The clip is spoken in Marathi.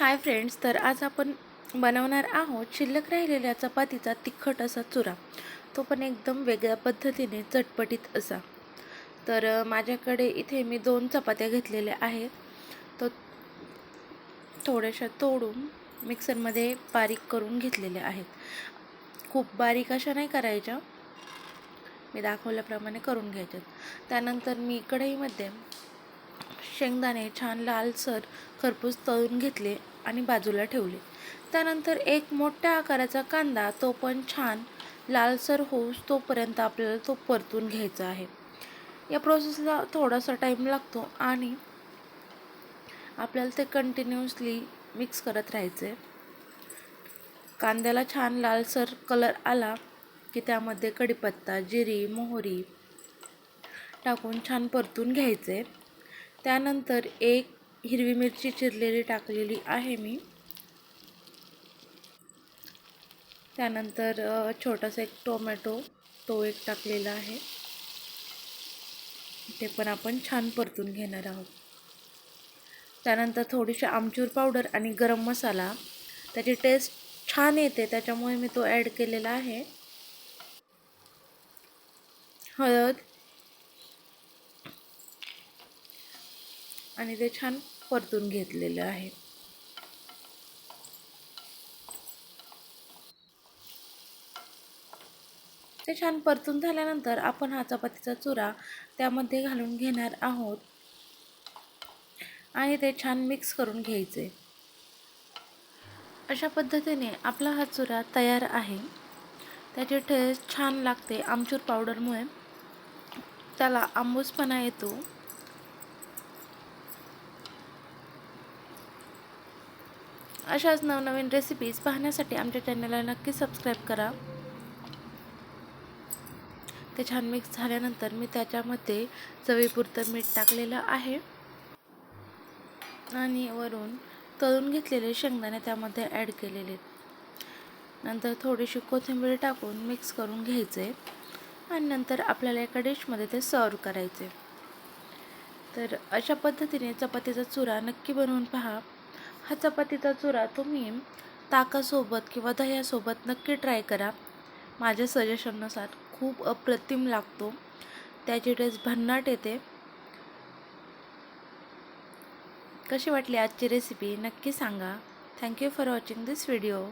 हाय फ्रेंड्स तर आज आपण बनवणार आहोत शिल्लक राहिलेल्या चपातीचा तिखट असा चुरा. तो पण एकदम वेगळ्या पद्धतीने चटपटीत असा. तर माझ्याकडे इथे मी दोन चपात्या घेतलेल्या आहेत. तो थोड्याशा तोडून मिक्सरमध्ये बारीक करून घेतलेल्या आहेत. खूप बारीक अशा नाही करायच्या. मी दाखवल्याप्रमाणे करून घ्यायच्यात. त्यानंतर मी कढईमध्ये शेंगदाणे छान लालसर खरपूस तळून घेतले आणि बाजूला ठेवले. त्यानंतर एक मोठ्या आकाराचा कांदा तो पण छान लालसर होऊस तोपर्यंत आपल्याला तो परतून घ्यायचा आहे. या प्रोसेसला थोडासा टाईम लागतो आणि आपल्याला ते कंटिन्युअसली मिक्स करत राहायचे कांद्याला छान लालसर कलर आला की त्यामध्ये कढीपत्ता जिरी मोहरी टाकून छान परतून घ्यायचे त्यानंतर एक हिरवी मिरची चिरलेली टाकलेली आहे मी. त्यानंतर छोटासा एक टोमॅटो तो एक टाकलेला आहे. ते पण आपण छान परतून घेणार आहोत. त्यानंतर थोडीशी आमचूर पावडर आणि गरम मसाला. त्याची टेस्ट छान येते त्याच्यामुळे मी तो ॲड केलेला आहे. हळद आणि ते छान परतून घेतलेलं आहे. ते छान परतून झाल्यानंतर आपण हा चपातीचा चुरा त्यामध्ये घालून घेणार आहोत. आणि ते छान मिक्स करून घ्यायचे. अशा पद्धतीने आपला हा चुरा तयार आहे. त्याची टेस्ट छान लागते आमचूर पावडरमुळे त्याला आंबूसपणा येतो. अशाच नवनवीन रेसिपीज पाहण्यासाठी आमच्या चॅनलला नक्की सबस्क्राईब करा. ते छान मिक्स झाल्यानंतर मी त्याच्यामध्ये चवीपुरतं मीठ टाकलेलं आहे. आणि वरून तळून घेतलेले शेंगदाणे त्यामध्ये ॲड केलेले. नंतर थोडीशी कोथिंबीर टाकून मिक्स करून घ्यायचे. आणि नंतर आपल्याला एका डिशमध्ये ते सर्व करायचे. तर अशा पद्धतीने चपातीचा चुरा नक्की बनवून पहा. हा चपातीचा चुरा तुम्ही ताकासोबत किंवा दह्यासोबत नक्की ट्राय करा. माझ्या सजेशननुसार खूप अप्रतिम लागतो. त्याची टेस्ट भन्नाट येते. कशी वाटली आजची रेसिपी नक्की सांगा. Thank you for watching this video